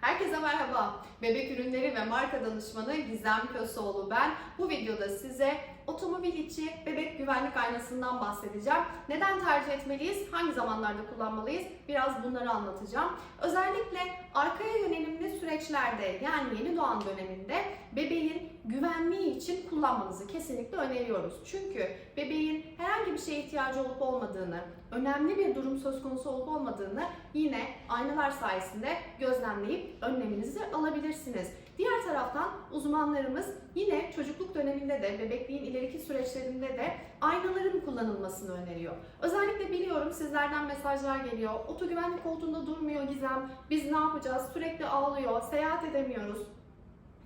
Herkese merhaba. Bebek ürünleri ve marka danışmanı Gizem Köseoğlu ben. Bu videoda size otomobil içi bebek güvenlik aynasından bahsedeceğim. Neden tercih etmeliyiz? Hangi zamanlarda kullanmalıyız? Biraz bunları anlatacağım. Özellikle arkaya yönelimli süreçlerde yani yeni doğan döneminde bebeğin güvenliği için kullanmanızı kesinlikle öneriyoruz. Çünkü bebeğin herhangi bir şeye ihtiyacı olup olmadığını, önemli bir durum söz konusu olup olmadığını yine aynalar sayesinde gözlemleyip önleminizi alabilirsiniz. Diğer taraftan uzmanlarımız yine çocukluk döneminde de bebekliğin ileriki süreçlerinde de aynaların kullanılmasını öneriyor. Özellikle biliyorum sizlerden mesajlar geliyor. Otogüvenlik koltuğunda durmuyor Gizem. Biz ne yapacağız? Sürekli ağlıyor. Seyahat edemiyoruz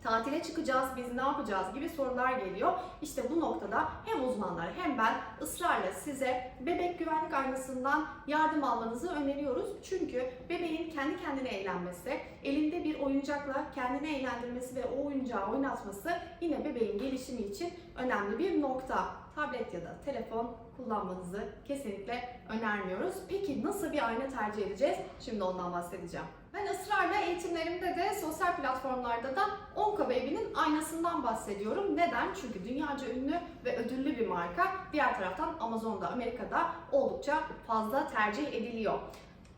tatile çıkacağız, biz ne yapacağız gibi sorular geliyor. İşte bu noktada hem uzmanlar hem ben ısrarla size bebek güvenlik aynasından yardım almanızı öneriyoruz. Çünkü bebeğin kendi kendine eğlenmesi, elinde bir oyuncakla kendini eğlendirmesi ve o oyuncağı oynatması yine bebeğin gelişimi için önemli bir nokta. Tablet ya da telefon kullanmanızı kesinlikle önermiyoruz. Peki nasıl bir ayna tercih edeceğiz? Şimdi ondan bahsedeceğim. Ben ısrarla eğitimlerimde de sosyal platformlarda da Onka Baby'nin aynasından bahsediyorum. Neden? Çünkü dünyaca ünlü ve ödüllü bir marka. Diğer taraftan Amazon'da, Amerika'da oldukça fazla tercih ediliyor.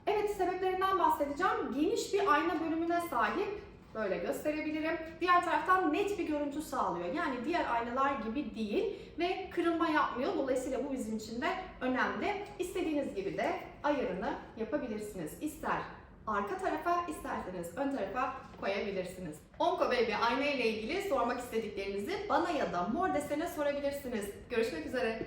Evet sebeplerinden bahsedeceğim. Geniş bir ayna bölümüne sahip. Böyle gösterebilirim. Diğer taraftan net bir görüntü sağlıyor. Yani diğer aynalar gibi değil ve kırılma yapmıyor. Dolayısıyla bu bizim için de önemli. İstediğiniz gibi de ayarını yapabilirsiniz. İster arka isterseniz ön tarafa koyabilirsiniz. Onko Baby ayna ile ilgili sormak istediklerinizi bana ya da Mor Desen'e sorabilirsiniz. Görüşmek üzere.